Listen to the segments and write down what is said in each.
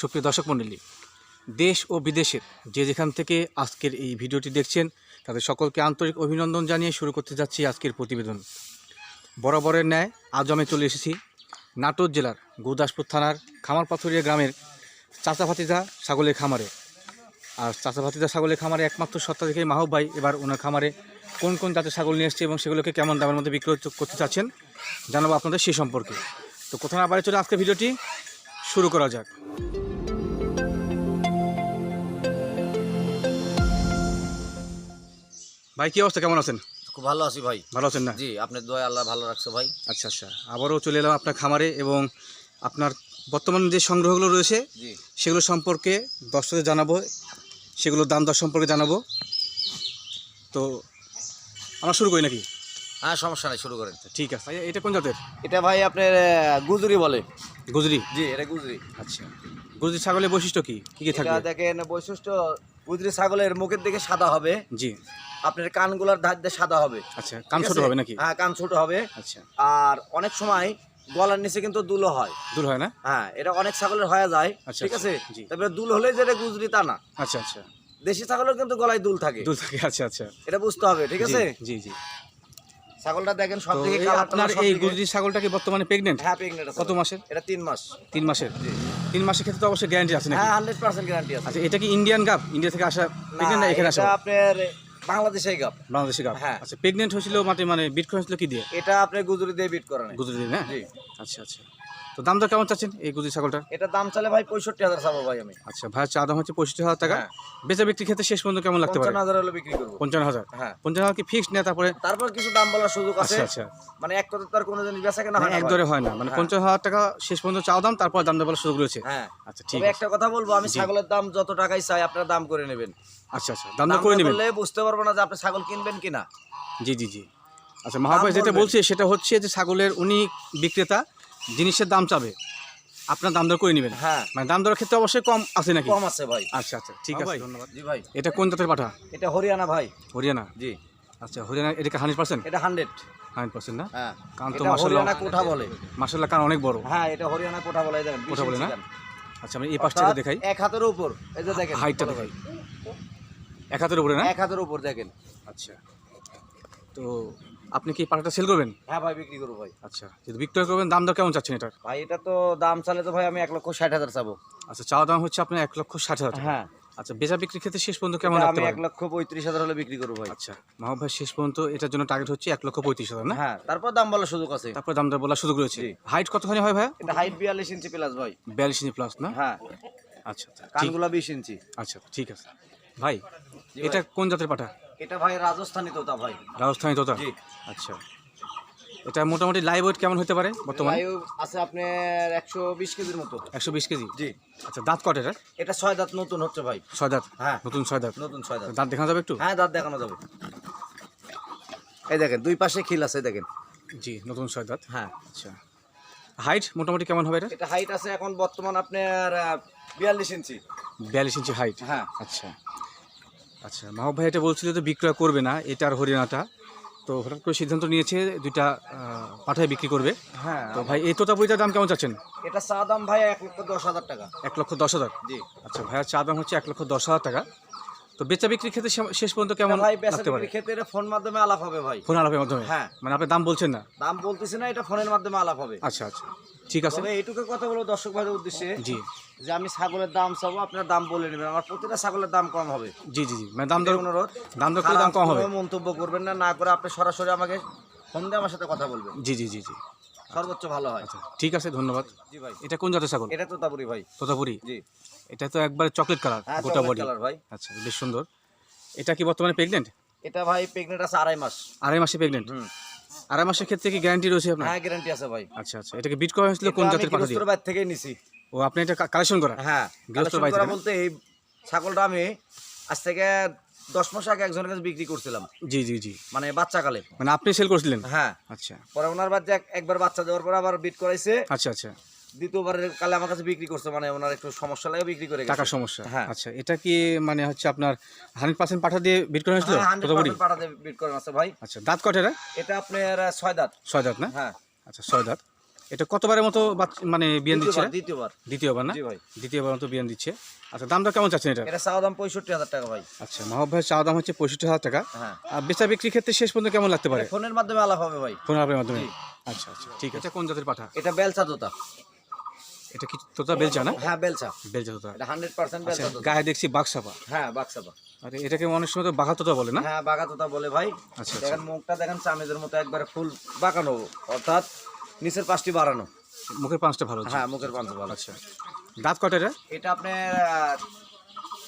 সুপ্রিয় দর্শক মণ্ডলী, দেশ ও বিদেশের যে যেখান থেকে আজকের এই ভিডিওটি দেখছেন, তাদের সকলকে আন্তরিক অভিনন্দন জানিয়ে শুরু করতে যাচ্ছি আজকের প্রতিবেদন। বরাবরের ন্যায় আজ আমি চলে এসেছি নাটোর জেলার গুরদাসপুর থানার খামারপাথুরিয়া গ্রামের চাচা ভাতিজা ছাগলের খামারে। আর চাচা ভাতিজা ছাগলের খামারে একমাত্র সত্তা দেখে মাহব ভাই এবার ওনার খামারে কোন কোন জাতের ছাগল নিয়ে এসছে এবং সেগুলোকে কেমন দামের মধ্যে বিক্রয় করতে চাচ্ছেন জানাব আপনাদের সে সম্পর্কে। তো কোথাও বাড়ি চলে আজকে ভিডিওটি শুরু করা যাক। ভাই কি অবস্থা? কেমন আছেন? খুব ভালো আছি ভাই। ভালো আছেন না? জি আপনার দয়া আল্লাহ ভালো রাখছে ভাই। আচ্ছা আচ্ছা। আবারও চলে এলাম আপনার খামারে এবং আপনার বর্তমান যে সংগ্রহগুলো রয়েছে সেগুলো সম্পর্কে দর্শকদের জানাব সেগুলোর দাম দর সম্পর্কে জানাব। তো আমরা শুরু করি নাকি? হ্যাঁ সমস্যা নেই শুরু করেন। ঠিক আছে। ভাই এটা কোন জাতের? এটা ভাই আপনার গুজরি বলে। গুজরি? জি এটা গুজরি। আচ্ছা। গুজরি ছাগলের বৈশিষ্ট্য কি? কী কি থাকবে? দেখেন বৈশিষ্ট্য গুজরি ছাগলের মুখের দিকে সাদা হবে। জি। আপনার কানগুলার ধার দিয়ে সাদা হবে। আচ্ছা কান ছোট হবে নাকি? হ্যাঁ কান ছোট হবে। আচ্ছা। আর অনেক সময় গলার নিচে কিন্তু দুলো হয়। দূর হয় না? হ্যাঁ এটা অনেক ছাগলের হয়ে যায়। আচ্ছা, ঠিক আছে? জি। তারপরে দুল হলে যেটা গুজরি তা না। আচ্ছা আচ্ছা। দেশি ছাগলের কিন্তু গলায় দুল থাকে। দূর থাকে আচ্ছা আচ্ছা। এটা বুঝতে হবে ঠিক আছে? জি, জি। ছাগলটা দেখেন সব থেকে আপনার এই গুজরি ছাগলটা কি বর্তমানে প্রেগনেন্ট হ্যাঁ প্রেগনেন্ট আছে। কত মাসের? এটা তিন মাস। তিন মাসের? জি। তিন মাসের ক্ষেত্রে তো অবশ্যই গ্যারান্টি আছে হ্যাঁ হান্ড্রেড পার্সেন্ট গ্যারান্টি আছে। আচ্ছা এটা কি ইন্ডিয়ান গাপ ইন্ডিয়া থেকে আসা প্রেগনেন্ট না এখানে আসা? আপনার বাংলাদেশে গাপ বাংলাদেশের গাপ হ্যাঁ। আচ্ছা প্রেগনেন্ট হয়েছিল মানে মানে বিট করেছিল কি দিয়ে? এটা আপনি গুজরি দিয়ে বিট করেন। গুজরি না? জি। আচ্ছা আচ্ছা। তো দাম দর কেমন চাচ্ছেন এই গুজরি ছাগলটার? এটা দাম চলে ভাই পঁয়ষট্টি হাজার চাবো ভাই আমি। আচ্ছা ভাইয়ের চা দাম হচ্ছে পঁয়ষট্টি হাজার টাকা। হ্যাঁ। বেচা বিক্রির ক্ষেত্রে শেষ পর্যন্ত কেমন লাগতে পারে? পঞ্চান্ন হাজার হলে বিক্রি করব। পঞ্চান্ন হাজার? হ্যাঁ। পঞ্চান্ন হাজার কি ফিক্সড নেয় তারপরে? তারপর কিছু দাম বলার সুযোগ আছে। আচ্ছা আচ্ছা। মানে এক কথা তো আর কোনো জিনিস বেচা কেনা হয় মানে না এক দরে হয় না। মানে হ্যাঁ। পঞ্চান্ন হাজার টাকা শেষ পর্যন্ত চাও দাম তারপর দাম দেওয়ার সুযোগ রয়েছে। হ্যাঁ। আচ্ছা ঠিক আছে। একটা কথা বলব আমি ছাগলের দাম যত টাকাই চাই আপনারা দাম করে নেবেন। আচ্ছা আচ্ছা। দাম করে নেবেন? বুঝতে পারব না যে আপনি ছাগল কিনবেন কিনা। জি জি জি। আচ্ছা মহাভাই যেটা। বলছে সেটা হচ্ছে যে ছাগলের উনি বিক্রেতা জিনিসের দাম চাবে আপনার দাম দর করে নেবেন। হ্যাঁ। মানে দাম দরের ক্ষেত্রে অবশ্যই কম আছে নাকি? কম আছে ভাই। আচ্ছা আচ্ছা ঠিক আছে ধন্যবাদ। জি ভাই। এটা কোন জাতের পাঠা? এটা হরিয়ানা ভাই। হরিয়ানা? জি। আচ্ছা হরিয়ানা এটা কি হান্ড্রেড পার্সেন্ট? এটা হান্ড্রেড। হান্ড্রেড পার্সেন্ট না? হ্যাঁ। কারণ তো মাসাল্লাহ কোঠা বলে। মাসাল্লাহ কারণ অনেক বড়। হ্যাঁ এটা হরিয়ানা কোঠা বলে দেখেন কোঠা বলে না? আচ্ছা আমি এই পাশটা দেখাই। এক হাতের উপর এই যে দেখেন হাইটটা দেখাই ভাই। এক হাতের উপরে না? এক হাতের উপর দেখেন। আচ্ছা। তো আপনি কি পাঠাটা সেল করবেন? হ্যাঁ ভাই বিক্রি করব ভাই। আচ্ছা যদি বিক্রয় করবেন দাম দর কেমন চাচ্ছেন এটার? ভাই এটা তো দাম চালে তো ভাই আমি এক লক্ষ ষাট হাজার চাবো। আচ্ছা চাওয়া দাম হচ্ছে আপনার এক লক্ষ ষাট হাজার হ্যাঁ। আচ্ছা বেচা বিক্রির ক্ষেত্রে শেষ পর্যন্ত কেমন এটা আমি এক লক্ষ পঁয়ত্রিশ হাজার হলে বিক্রি করব ভাই। আচ্ছা মাহবুব ভাই শেষ পর্যন্ত এটার জন্য টার্গেট হচ্ছে এক লক্ষ পঁয়ত্রিশ হাজার না? হ্যাঁ তারপর দাম বলার সুযোগ আছে। তারপর দাম দর বলার সুযোগ রয়েছে। হাইট কতখানি হয় ভাই এটা হাইট বিয়াল্লিশ ইঞ্চি প্লাস ভাই। বিয়াল্লিশ ইঞ্চি প্লাস না? হ্যাঁ। আচ্ছা আচ্ছা কানগুলা বিশ ইঞ্চি আচ্ছা ঠিক আছে। ভাই এটা কোন জাতের পাঠা? এটা ভাই রাজস্থানি তোতা ভাই। রাজস্থানী তোতা? জি। আচ্ছা। এটা মোটামুটি লাইভ ওয়েট কেমন হতে পারে বর্তমানে? আছে আপনার একশো বিশ কেজির মতো। একশো বিশ কেজি? জি। আচ্ছা দাঁত কট এটা এটা ছয় দাঁত নতুন হচ্ছে ভাই। ছয় দাঁত? হ্যাঁ। নতুন ছয় দাঁত? নতুন ছয় দাঁত। দাঁত দেখানো যাবে একটু? হ্যাঁ দাঁত দেখানো যাবে। এই দেখেন দুই পাশে খিল আছে দেখেন। জি নতুন ছয় দাঁত। হ্যাঁ। আচ্ছা। হাইট মোটামুটি কেমন হবে এটা? এটা হাইট আছে এখন বর্তমান আপনার বিয়াল্লিশ ইঞ্চি। বিয়াল্লিশ ইঞ্চি হাইট হ্যাঁ। আচ্ছা। আচ্ছা মাহব ভাই এটা বলছিল যে বিক্রয় করবে না এটা আর হরিয়ানাটা তো হঠাৎ করে সিদ্ধান্ত নিয়েছে দুইটা পাঠায় বিক্রি করবে। হ্যাঁ তো ভাই এই তোতাপুরিটার দাম কেমন চাচ্ছেন? এটা চা দাম ভাই এক লক্ষ দশ হাজার টাকা। এক লক্ষ দশ হাজার? জি। আচ্ছা ভাইয়ার চা দাম হচ্ছে এক লক্ষ দশ হাজার টাকা। তো বেচা বিক্রির ক্ষেত্রে শেষ পর্যন্ত কেমন ভাই বেচা বিক্রির ক্ষেত্রে এটা ফোন মাধ্যমে আলাপ হবে ভাই। ফোন আলাপের মাধ্যমে? হ্যাঁ। মানে আপনি দাম বলছেন না? দাম বলতেছি না এটা ফোনের মাধ্যমে আলাপ হবে। আচ্ছা আচ্ছা। ঠিক আছে। তবে এইটুকু কথা বলব দর্শক ভাইদের উদ্দেশ্যে জি। যে আমি ছাগলের দাম চাবো আপনার দাম বলে নেবেন। আমার প্রতিটা ছাগলের দাম কম হবে। জি জি জি। মানে দাম দর অনুরোধ। দাম দর দাম কম হবে। মন্তব্য করবেন না না করে আপনি সরাসরি আমাকে ফোন দিয়ে আমার সাথে কথা বলবেন। জি জি জি জি। সর্বোচ্চ ভালো হয়। আচ্ছা ঠিক আছে ধন্যবাদ। জি ভাই। এটা কোন জাতের ছাগল? এটা তো তাপুরি ভাই। তোতাপুরি? জি। এটা তো একবার চকলেট কালার গোটা বডি কালার ভাই। আচ্ছা বেশ সুন্দর। এটা কি বর্তমানে প্রেগনেন্ট এটা ভাই প্রেগনেন্ট আছে আড়াই মাস। আড়াই মাসে প্রেগনেন্ট হুম। আড়াই মাসের ক্ষেত্রে কি গ্যারান্টি রয়েছে আপনার? হ্যাঁ গ্যারান্টি আছে ভাই। আচ্ছা আচ্ছা এটাকে বিট করা হয়েছিল? কোন জাতের পাঠা দিয়ে? বাইর থেকেই নিছি। ও আপনি এটা কালেকশন করা? হ্যাঁ collection করা থেকে? বলতে এই ছাগলটা আমি আজ থেকে দশ মাস আগে একজনের কাছে বিক্রি করছিলাম। জি জি জি। মানে বাচ্চাকালে। মানে আপনি সেল করছিলেন? হ্যাঁ। আচ্ছা। পরে ওনার বাচ্চা একবার বাচ্চা দেওয়ার পরে আবার বিট করাইছে। আচ্ছা আচ্ছা। দ্বিতীয়বারের কালে আমার কাছে বিক্রি করছে মানে ওনার একটু সমস্যা লাগে বিক্রি করে গেছে। সমস্যা। হ্যাঁ। আচ্ছা এটা কি মানে হচ্ছে আপনার হান্ড্রেড পার্সেন্ট পাঠা দিয়ে বিট করা হয়েছিল? হ্যাঁ, 100% পাঠাতে বিট করেন আছে ভাই। আচ্ছা দাঁত এটা আপনার ছয় দাঁত। ছয় দাঁত না? হ্যাঁ। আচ্ছা ছয় দাঁত। এটা কতবারের মতো মানে বিয়ান দিচ্ছে? দ্বিতীয়বার। দ্বিতীয়বার না? দ্বিতীয়বার মতো বিয়ান দিচ্ছে। আচ্ছা দামটা কেমন চাচ্ছেন এটা? এটা চাওয়া দাম পঁয়ষট্টি হাজার টাকা ভাই। আচ্ছা মাহব ভাইয়ের চাওয়া দাম হচ্ছে পঁয়ষট্টি হাজার টাকা। হ্যাঁ। আর বেচা বিক্রির ক্ষেত্রে শেষ পর্যন্ত কেমন লাগতে পারে? ফোনের মাধ্যমে আলাপ হবে ভাই। ফোন আপের মাধ্যমে আচ্ছা আচ্ছা ঠিক আছে। কোন জাতের পাঠা? এটা বেলচা তোতা। এটা কি তোতা বেলচা না? হ্যাঁ বেলচা। বেলচা তোতা। এটা হান্ড্রেড পার্সেন্ট আচ্ছা বেলচা তোতা। গায়ে দেখছি বাক্সাপা হ্যাঁ বাক্সাপা আর এটাকে অনেক সময় তো বাঘা তোতা বলে না? হ্যাঁ বাঁকা তোতা বলে ভাই। আচ্ছা, দেখেন মুখটা দেখেন চামেজের মতো একবারে ফুল বাঁকানো। অর্থাৎ নিচের পাঁচটি বাড়ানো। মুখের পাঁচটা ভালো হ্যাঁ মুখের পাঞ্চ ভালো আচ্ছা দাঁত কটা এটা এটা আপনার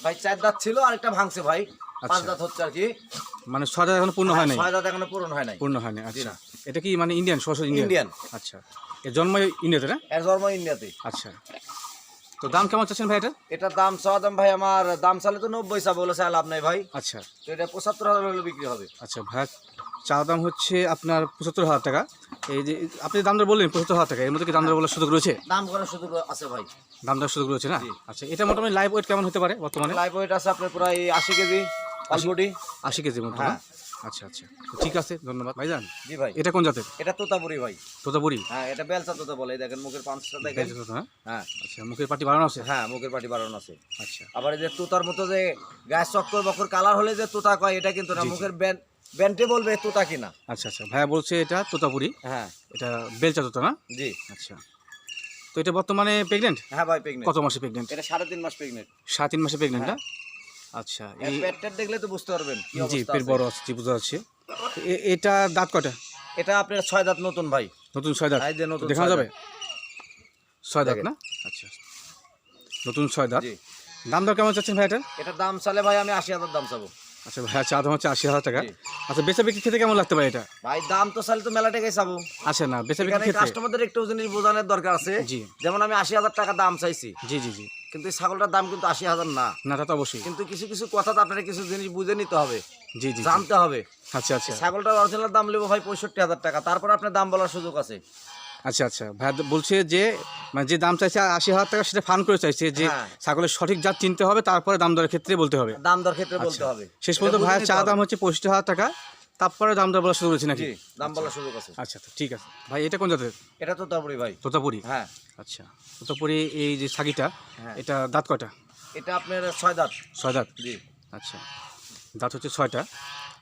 ভাই চার দাঁত ছিল আর একটা ভাঙছে ভাই। পাঁচ আচ্ছা। দাঁত হচ্ছে আর কি। মানে ছয় দাঁত এখনও পূর্ণ হয় নাই? ছয় দাঁত এখনও পূরণ হয় নাই। পূর্ণ হয় নাই আচ্ছা। এটা কি মানে ইন্ডিয়ান সরাসরি ইন্ডিয়ান আচ্ছা। এর জন্ম ইন্ডিয়াতে না? এর জন্ম ইন্ডিয়াতে। আচ্ছা। তো দাম কেমন চাচ্ছেন ভাই এটা? এটার দাম চাওয়া দাম ভাই আমার দাম চালে তো নব্বই চা বলে চাই লাভ নাই ভাই। আচ্ছা। তো এটা পঁচাত্তর হাজার হলে বিক্রি হবে। আচ্ছা ভাই চা দাম হচ্ছে আপনার পঁচাত্তর হাজার টাকা। এই যে আপনি দাম দর বললেন পঁচাত্তর হাজার টাকা এর মধ্যে কি দাম দর বলার সুযোগ রয়েছে? দাম করার সুযোগ আছে ভাই। দাম দর সুযোগ রয়েছে না? আচ্ছা এটা মোটামুটি লাইভ ওয়েট কেমন হতে পারে বর্তমানে? লাইভ ওয়েট আছে আপনার প্রায় আশি কেজি অল্পটি আশি কেজির মতো হ্যাঁ। আচ্ছা আচ্ছা। ঠিক আছে ধন্যবাদ। ভাই ভাইজান জি ভাই। এটা কোন জাতের? এটা তোতাপুরি ভাই। তোতাপুরি? হ্যাঁ এটা বেলচা তোতা বলে দেখেন মুখের পাঁচটা দেখেন। হ্যাঁ? হ্যাঁ। আচ্ছা মুখের পাটি বাড়ানো আছে? হ্যাঁ মুখের পাটি বাড়ানো আছে। আচ্ছা। আবার এই যে তোতার মতো যে গাছ চক্কর বকর কালার হলে যে তোতা কয় এটা কিন্তু না। মুখের ব্যান্ড ব্যান্ডে বলবে তোতা কিনা। আচ্ছা আচ্ছা। ভাইয়া বলছে এটা তোতাপুরি। হ্যাঁ। এটা বেলচা তোতা না? জি। আচ্ছা। তো এটা বর্তমানে প্রেগনেন্ট হ্যাঁ ভাই প্রেগনেন্ট কত মাসে প্রেগনেন্ট এটা সাড়ে তিন মাস প্রেগনেন্ট সাড়ে তিন মাসে প্রেগনেন্ট না? আচ্ছা এই পেট টেট দেখলে তো বুঝতে পারবেন জি পেট বড় আছে জি বোঝা যাচ্ছে তো এ- এটা দাঁত কটা এটা আপনার ছয় দাঁত নতুন ভাই। নতুন ছয় দাঁত? দেখানো যাবে? ছয় দাঁত না? আচ্ছা। নতুন ছয় দাঁত। জি। দাম দর কেমন চাচ্ছেন ভাই এটা এটা দাম চালে ভাই আমি আশি হাজার দাম চাবো। আচ্ছা ভাইয়া চা দাম হচ্ছে আশি হাজার টাকা। আচ্ছা বেচা বিক্রি খেতে কেমন লাগতে পারে এটা? ভাই দাম তো তো মেলা টাকাই চাবো। না বেচা বিক্রি কাস্টমারদের একটু জিনিস বোঝানোর দরকার আছে। জি। যেমন আমি আশি হাজার টাকা দাম চাইছি। জি জি জি। কিন্তু এই ছাগলটার দাম কিন্তু আশি হাজার না। না তা তো অবশ্যই। কিন্তু কিছু কিছু কথা তো আপনার কিছু জিনিস বুঝে নিতে হবে। জি জি জি। জানতে হবে। আচ্ছা আচ্ছা। ছাগলটার অরিজিনাল দাম নেব ভাই পঁয়ষট্টি হাজার টাকা। তারপর আপনার দাম বলার সুযোগ আছে। আচ্ছা আচ্ছা। ভাইয়া বলছে যে মানে যে দাম চাইছে আশি হাজার টাকা সেটা ফান করে চাইছে যে হ্যাঁ। ছাগলের সঠিক জাত চিনতে হবে তারপরে দাম দরের ক্ষেত্রে বলতে হবে। দাম দর ক্ষেত্রে বলতে আচ্ছা। হবে। শেষ পর্যন্ত ভাইয়ের চা দাম হচ্ছে পঁয়ষট্টি হাজার টাকা তারপরে দাম দর বলা শুরু করেছে নাকি? দাম বলা শুরু আছে আচ্ছা আচ্ছা ঠিক আছে। ভাই এটা কোন জাতের? এটা তো তারপরে ভাই। তোতাপুরি? হ্যাঁ। আচ্ছা তোতাপুরি এই যে সাগিটা হ্যাঁ। এটা দাঁত কয়টা? এটা আপনার ছয় দাঁত। ছয় দাঁত? জি। আচ্ছা দাঁত হচ্ছে ছয়টা।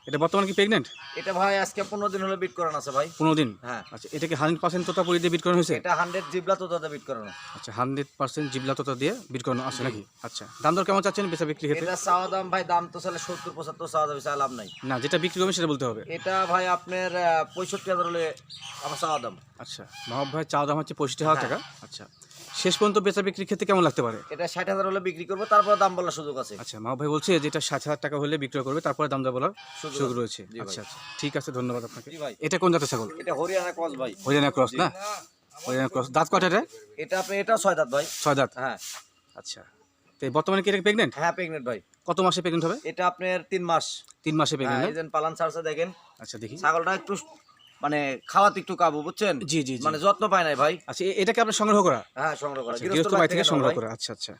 এটা বর্তমানে কি প্রেগনেন্ট এটা ভাই আজকে পনেরো দিন হলে বিট করানো আছে ভাই। পনেরো দিন? হ্যাঁ। আচ্ছা এটা কি হান্ড্রেড পার্সেন্ট তোতাপুরি দিয়ে বিট করানো হয়েছে? এটা হান্ড্রেড জিবলা তো দাদা বিট করানো। আচ্ছা হান্ড্রেড পার্সেন্ট জিবলা তোতা দিয়ে বিট করানো আছে নাকি? আচ্ছা দাম দর কেমন চাচ্ছেন বেচা বিক্রি এটা চাওয়া দাম ভাই দাম তো চালে সত্তর পঁচাত্তর চাওয়া দাম চাই লাভ নাই। না যেটা বিক্রি করবেন সেটা বলতে হবে। এটা ভাই আপনার পঁয়ষট্টি হাজার হলে আমার চাওয়া দাম। আচ্ছা মাহব ভাই চা দাম হচ্ছে পঁয়ষট্টি হাজার হ্যাঁ। টাকা। আচ্ছা শেষ পর্যন্ত বেচা বিক্রির ক্ষেত্রে কেমন লাগতে পারে? এটা ষাট হাজার হলে বিক্রি করব তারপর দাম বলার সুযোগ আছে। আচ্ছা মা ভাই বলছে যেটা ষাট হাজার টাকা হলে বিক্রয় করবে তারপরে দাম বলার সুযোগ রয়েছে। আচ্ছা আচ্ছা ঠিক আছে ধন্যবাদ আপনাকে। ভাই। এটা কোন জাতের ছাগল? এটা হরিয়ানা ক্রস ভাই। হরিয়ানা ক্রস না? হরিয়ানা ক্রস। দাঁত কটা এটা? এটা আপনি এটা ছয় দাঁত ভাই। ছয় দাঁত? হ্যাঁ। আচ্ছা তো বর্তমানে কি এটা প্রেগনেন্ট হ্যাঁ প্রেগনেন্ট ভাই। কত মাসে প্রেগনেন্ট হবে? এটা আপনার তিন মাস। তিন মাসে হ্যাঁ প্রেগনেন্ট এই যে পালান ছাড়ছে দেখেন। আচ্ছা দেখি। ছাগলটা একটু মানে খাওয়াতে একটু কাবু বুঝছেন? জি জি মানে যত্ন পায় নাই ভাই। আচ্ছা এটাকে আপনার সংগ্রহ করা? হ্যাঁ সংগ্রহ করা। আচ্ছা, গৃহস্থ বাড়ি থেকে সংগ্রহ করা। আচ্ছা আচ্ছা।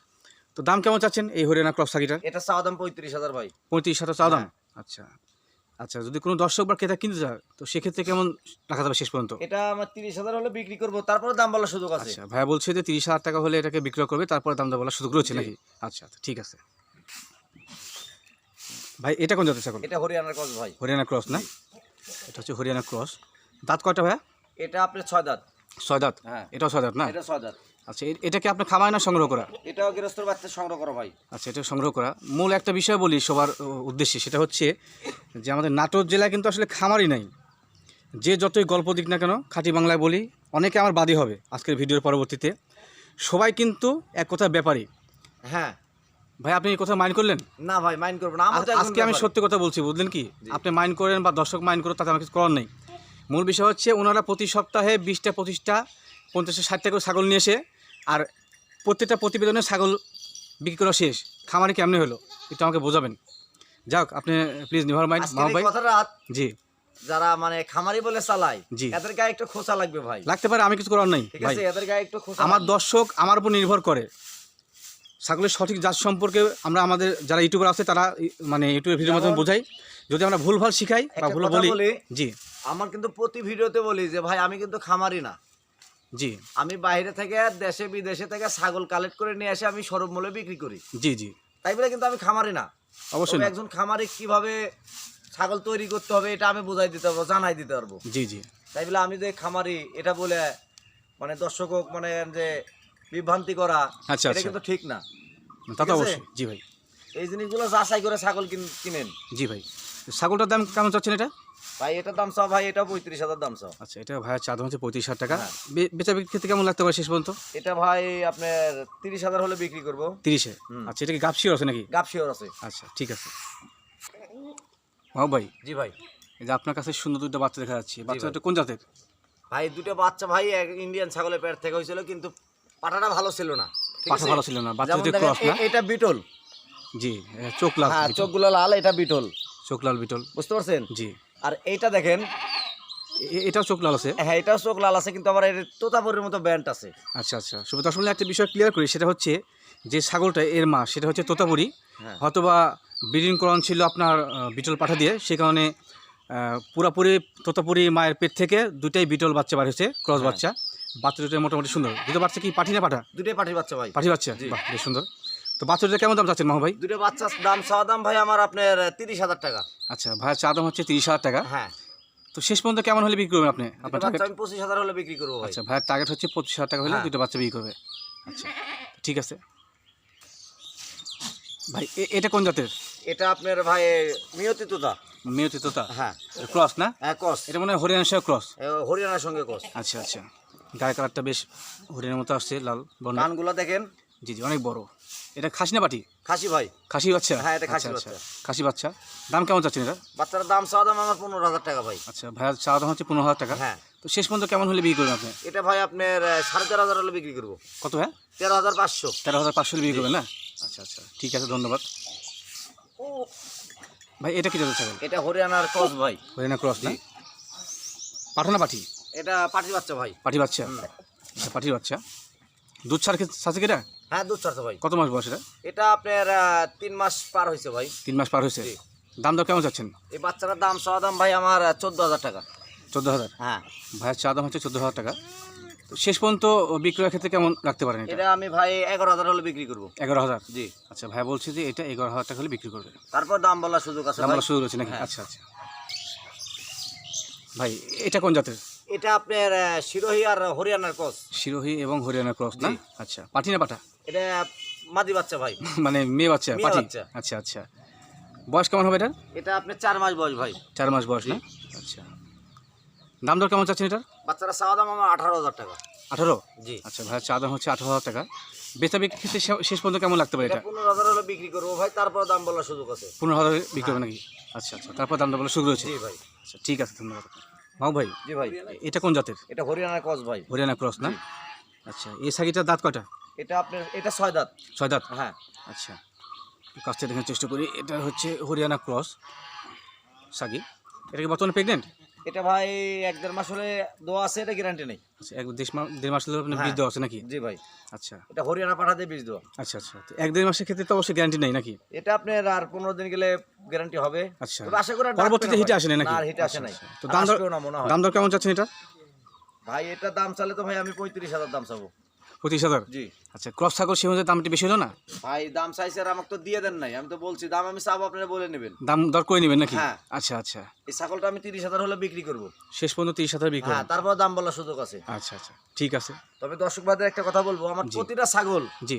তো দাম কেমন চাচ্ছেন এই হরিয়ানা ক্রস সাকিটার এটা চাওয়া দাম পঁয়ত্রিশ হাজার ভাই। পঁয়ত্রিশ হাজার চা দাম? হ্যাঁ। আচ্ছা আচ্ছা যদি কোনো দর্শক বা ক্রেতা কিনতে চায় তো সেক্ষেত্রে কেমন রাখা যাবে শেষ পর্যন্ত? এটা আমার তিরিশ হাজার হলে বিক্রি করব তারপরে দাম বলার সুযোগ আছে। আচ্ছা ভাইয়া বলছে যে তিরিশ হাজার টাকা হলে এটাকে বিক্রয় করবে তারপরে দাম দেওয়া বলার সুযোগ রয়েছে নাকি? আচ্ছা আচ্ছা ঠিক আছে। ভাই এটা কোন জাতের ছাগল? এটা হরিয়ানার কস ভাই। হরিয়ানা ক্রস না? এটা হচ্ছে হরিয়ানা ক্রস। দাঁত কয়টা ভাইয়া? এটা আপনার ছয় দাঁত। ছয় দাঁত? হ্যাঁ। এটাও ছয় দাঁত না? এটা ছয় দাঁত। আচ্ছা এটা কি আপনার খামায় না সংগ্রহ করা? এটাও গৃহস্থর বাচ্চা সংগ্রহ করা ভাই। আচ্ছা এটা সংগ্রহ করা। মূল একটা বিষয় বলি সবার উদ্দেশ্যে সেটা হচ্ছে যে আমাদের নাটোর জেলায় কিন্তু আসলে খামারই নাই। যে যতই গল্প দিক না কেন খাঁটি বাংলায় বলি অনেকে আমার বাদী হবে আজকের ভিডিওর পরবর্তীতে। সবাই কিন্তু এক কথা ব্যাপারী। হ্যাঁ। ভাই আপনি এই কথা মাইন্ড করলেন? না ভাই মাইন্ড করব না। আজকে আমি সত্যি কথা বলছি বুঝলেন কি? আপনি মাইন্ড করেন বা দর্শক মাইন্ড করেন তাতে আমার কিছু করার নেই। মূল বিষয় হচ্ছে ওনারা প্রতি সপ্তাহে বিশটা পঁচিশটা পঞ্চাশটা ষাটটা করে ছাগল নিয়ে এসে আর প্রত্যেকটা প্রতিবেদনে ছাগল বিক্রি করা শেষ। খামারে কেমনে হলো? একটু আমাকে বোঝাবেন। যাক আপনি প্লিজ নিভার মাইন্ড মাহবুব ভাই। জি। যারা মানে খামারি বলে চালায় জি। এদের গায়ে একটু খোঁচা লাগবে ভাই। লাগতে পারে আমি কিছু করার নেই ঠিক ভাই। আছে এদের গায়ে একটু খোঁচা আমার দর্শক আমার উপর নির্ভর করে। ছাগলের সঠিক জাত সম্পর্কে আমরা আমাদের যারা ইউটিউবার আছে তারা মানে ইউটিউবের ভিডিওর মাধ্যমে বোঝাই। যদি আমরা ভুলভাল শিখাই বা ভুল বলি বলি, জি। আমার কিন্তু প্রতি ভিডিওতে বলি যে ভাই আমি কিন্তু খামারি না। জি। আমি বাইরে থেকে দেশে বিদেশে থেকে ছাগল কালেক্ট করে নিয়ে এসে আমি সরব মূল্যে বিক্রি করি। জি জি। তাই বলে কিন্তু আমি খামারি না। অবশ্যই একজন খামারি কীভাবে ছাগল তৈরি করতে হবে এটা আমি বোঝাই দিতে পারব জানাই দিতে পারব। জি জি। তাই বলে আমি যে খামারি এটা বলে মানে দর্শক মানে যে বিভ্রান্তি করা আচ্ছা, এটা আচ্ছা। কিন্তু ঠিক না। তা তো অবশ্যই। জি ভাই। এই জিনিসগুলো যাচাই করে ছাগল কিনেন। জি ভাই। ছাগলটার দাম কেমন চাচ্ছেন এটা? ভাই এটার দাম চাও ভাই এটা পঁয়ত্রিশ হাজার দাম চাও। আচ্ছা এটা ভাইয়ের চা দাম হচ্ছে পঁয়ত্রিশ হাজার টাকা। হ্যাঁ। বেচা বিক্রির ক্ষেত্রে কেমন লাগতে পারে শেষ পর্যন্ত? এটা ভাই আপনার তিরিশ হাজার হলে বিক্রি করব। তিরিশে আচ্ছা এটা কি গাপ শিওর আছে নাকি? গাপ শিওর আছে। আচ্ছা ঠিক আছে। মাহবুব ভাই। জি ভাই। এই যে আপনার কাছে সুন্দর দুটো বাচ্চা দেখা যাচ্ছে বাচ্চাটা কোন জাতের? ভাই দুটো বাচ্চা ভাই ইন্ডিয়ান ছাগলের পেট থেকে হয়েছিল কিন্তু পাঠাটা ভালো ছিল না আছে? ভালো ছিল না বাচ্চা দেখেন, ক্রস না? এটা বিটল। জি চোখ লাল হ্যাঁ। চোখগুলো লাল এটা বিটল। চোখ লাল বিটল। বুঝতে পারছেন? জি। আর এইটা দেখেন এটাও চোখ লাল আছে? হ্যাঁ এটাও চোখ লাল আছে কিন্তু আবার এর তোতাপুরের মতো ব্যান্ড আছে। আচ্ছা আচ্ছা। শুভ দর্শক একটা বিষয় ক্লিয়ার করি সেটা হচ্ছে যে ছাগলটা এর মা সেটা হচ্ছে তোতাপুরি। হ্যাঁ। হয়তোবা ব্রিডিংকরণ ছিল আপনার বিটল পাঠা দিয়ে সে কারণে পুরাপুরি তোতাপুরি মায়ের পেট থেকে দুটাই বিটল বাচ্চা বার হয়েছে ক্রস হ্যাঁ। বাচ্চা। বাচ্চা দুটো মোটামুটি সুন্দর। দুটো বাচ্চা কি পাঠি না পাঠা? দুটোই পাঠির বাচ্চা ভাই। পাঠি বাচ্চা? বাহ বেশ সুন্দর। তো বাচ্চা দুটো কেমন দাম চাচ্ছেন মাহু ভাই? দুটো বাচ্চার দাম চাওয়া দাম ভাই আমার আপনার তিরিশ হাজার টাকা। আচ্ছা ভাইয়ের চা দাম হচ্ছে তিরিশ হাজার টাকা। হ্যাঁ। তো শেষ পর্যন্ত কেমন হলে বিক্রি করবেন আপনি? আপনার টার্গেট আমি পঁচিশ হাজার হলে বিক্রি করব আচ্ছা ভাইয়ের টার্গেট হচ্ছে পঁচিশ হাজার টাকা হলে হ্যাঁ। দুটো বাচ্চা বিক্রি করবে। আচ্ছা ঠিক আছে। ভাই এটা কোন জাতের? এটা আপনার ভাই মিয়তি তোতা। মেয়তি তোতা? হ্যাঁ। ক্রস না? হ্যাঁ ক্রস। এটা মনে হয় হরিয়ানা সহ ক্রস। হরিয়ানার সঙ্গে ক্রস। আচ্ছা আচ্ছা। গায়ে কালারটা বেশ হরিয়ানার মতো আসছে লাল বর্ণ। কানগুলো দেখেন। জি জি অনেক বড়। এটা খাসি না পাটি খাসি ভাই। খাসি বাচ্চা? হ্যাঁ, এটা খাসি আচ্ছা, আচ্ছা। বাচ্চা। খাসি বাচ্চা। দাম কেমন চাচ্ছেন এটা? বাচ্চার দাম চাওয়া দাম আমার পনেরো হাজার টাকা ভাই। আচ্ছা ভাইয়ার চা দাম হচ্ছে পনেরো হাজার টাকা। হ্যাঁ। তো শেষ পর্যন্ত কেমন হলে বিক্রি করবেন আপনি? এটা ভাই আপনার সাড়ে তেরো হাজার হলে বিক্রি করব। কত হ্যাঁ তেরো হাজার পাঁচশো। তেরো হাজার পাঁচশো বিক্রি করবেন না? আচ্ছা আচ্ছা। ঠিক আছে ধন্যবাদ। ভাই এটা কি জাতের ছাগল? এটা হরিয়ানার ক্রস ভাই। হরিয়ানা ক্রস না? পাঠা না পাঠি এটা পাটির বাচ্চা ভাই। পাঠি বাচ্চা? আচ্ছা পাঠির বাচ্চা। দুধ ছাড় আছে কিটা হ্যাঁ দুধ চারশো ভাই। কত মাস বয়স এটা? এটা আপনার তিন মাস পার হয়েছে ভাই। তিন মাস পার হয়েছে। দাম দর কেমন চাচ্ছেন? এই বাচ্চাটার দাম চাওয়া দাম ভাই আমার চোদ্দ হাজার টাকা। চোদ্দ হাজার? হ্যাঁ। ভাইয়ের চা দাম হচ্ছে চোদ্দ হাজার টাকা। তো শেষ পর্যন্ত বিক্রয়ের ক্ষেত্রে কেমন রাখতে পারেন এটা? আমি ভাই এগারো হাজার হলে বিক্রি করব। এগারো হাজার? জি। আচ্ছা ভাই বলছে যে এটা এগারো হাজার টাকা হলে বিক্রি করবে। তারপর দাম বলার সুযোগ আছে দাম ভাই। বলা শুরু হয়েছে নাকি? হ্যাঁ। আচ্ছা আচ্ছা। ভাই এটা কোন জাতের? এটা আপনার শিরোহী আর হরিয়ানার ক্রস শিরোহী এবং হরিয়ানার ক্রস না। আচ্ছা পাঠি না পাঠা এটা মাদি বাচ্চা ভাই। মানে মেয়ে বাচ্চা পাঠি আচ্ছা আচ্ছা। বয়স কেমন হবে এটা এটা আপনার চার মাস বয়স ভাই। চার মাস বয়স না? আচ্ছা। দাম দর কেমন চাচ্ছেন এটার? বাচ্চারা চাওয়া দাম আমার আঠারো হাজার টাকা। আঠারো? জি। আচ্ছা ভাই চা দাম হচ্ছে আঠারো হাজার টাকা। বেচা ক্ষেত্রে শেষ পর্যন্ত কেমন লাগতে পারে এটা পনেরো হাজার হলে বিক্রি করব ভাই তারপর দাম বলার সুযোগ আছে। পনেরো হাজার বিক্রি করবে নাকি? আচ্ছা আচ্ছা তারপর দামটা বলে শুরু হয়েছে জি ভাই। আচ্ছা ঠিক আছে ধন্যবাদ মাও ভাই জি ভাই। এটা কোন জাতের? এটা হরিয়ানা ক্রস ভাই। হরিয়ানা ক্রস না? আচ্ছা এই সাগিটার দাঁত কয়টা? এটা আপনার এটা ছয় দাঁত। ছয় দাঁত? হ্যাঁ। আচ্ছা কাছ থেকে দেখার চেষ্টা করি। এটা হচ্ছে হরিয়ানা ক্রস সাগি এটা কি বর্তমানে প্রেগনেন্ট এটা ভাই এক দেড় মাস হলে দোয়া আছে এটা গ্যারান্টি নেই। আচ্ছা এক দেড় মাস হলে আপনার বীজ হ্যাঁ। দেওয়া আছে নাকি? জি ভাই। আচ্ছা। এটা হরিয়ানা পাঠাতে বীজ দেওয়া। আচ্ছা আচ্ছা। তো এক দেড় মাসের ক্ষেত্রে তো অবশ্যই গ্যারান্টি নেই নাকি? এটা আপনার আর পনেরো দিন গেলে গ্যারান্টি হবে। আচ্ছা। তবে আশা করি পরবর্তীতে হিটে আসে না নাকি? আর হিটে আসে আচ্ছা, নাই। আচ্ছা। তো আর দাম দর আসবেও না দাম দর কেমন চাচ্ছেন এটা? ভাই এটা দাম চালে তো ভাই আমি পঁয়ত্রিশ হাজার দাম চাবো। পঁচিশ হাজার? জি। আচ্ছা ক্রস ছাগল সে অনুযায়ী দামটি বেশি হলো না? ভাই দাম চাইছে আর আমাকে তো দিয়ে দেন নাই। আমি তো বলছি দাম আমি চাবো আপনারা বলে নেবেন। দাম দর করে নেবেন নাকি? হ্যাঁ। আচ্ছা আচ্ছা। এই ছাগলটা আমি তিরিশ হাজার হলে বিক্রি করব। শেষ পর্যন্ত তিরিশ হাজার বিক্রি হ্যাঁ তারপর দাম বলার সুযোগ আছে। আচ্ছা আচ্ছা। ঠিক আছে। তবে দর্শক ভাইদের একটা কথা বলব আমার প্রতিটা ছাগল জি।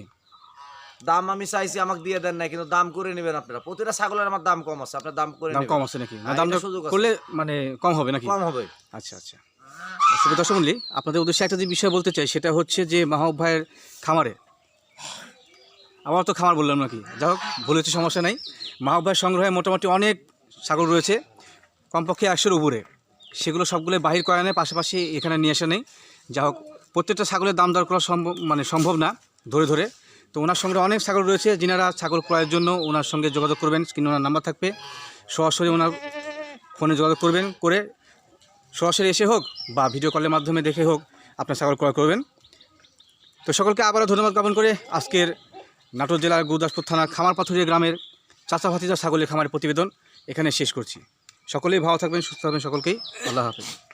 দাম আমি চাইছি আমাকে দিয়ে দেন নাই কিন্তু দাম করে নেবেন আপনারা। প্রতিটা ছাগলের আমার দাম কম আছে আপনার দাম করে দাম কম আছে নাকি? দাম। করলে মানে কম হবে নাকি? কম হবে। আচ্ছা আচ্ছা। শুভ দর্শক আপনাদের উদ্দেশ্যে একটা যে বিষয় বলতে চাই, সেটা হচ্ছে যে মাহবুব ভাইয়ের খামারে। আবার তো খামার বললাম নাকি? যাই হোক বলেছে সমস্যা নাই। মাহবুব ভাইয়ের সংগ্রহে মোটামুটি অনেক ছাগল রয়েছে, কমপক্ষে একশোর উপরে। সেগুলো সবগুলো বাহির করা নেই, পাশাপাশি এখানে নিয়ে আসা নেই। যা হোক, প্রত্যেকটা ছাগলের দাম দর করা সম্ভব মানে সম্ভব না, ধরে ধরে। তো ওনার সঙ্গে অনেক ছাগল রয়েছে, যিনারা ছাগল ক্রয়ের জন্য ওনার সঙ্গে যোগাযোগ করবেন, স্ক্রিনে ওনার নাম্বার থাকবে। সরাসরি ওনার ফোনে যোগাযোগ করবেন, করে সরাসরি এসে হোক বা ভিডিও কলের মাধ্যমে দেখে হোক আপনার সকল ক্রয় করবেন। তো সকলকে আবারও ধন্যবাদ জ্ঞাপন করে আজকের নাটোর জেলার গুরুদাসপুর থানার খামারপাথুরিয়া গ্রামের চাচা ভাতিজা ছাগলের খামারের প্রতিবেদন এখানে শেষ করছি। সকলেই ভালো থাকবেন, সুস্থ থাকবেন সকলকেই। আল্লাহ হাফেজ।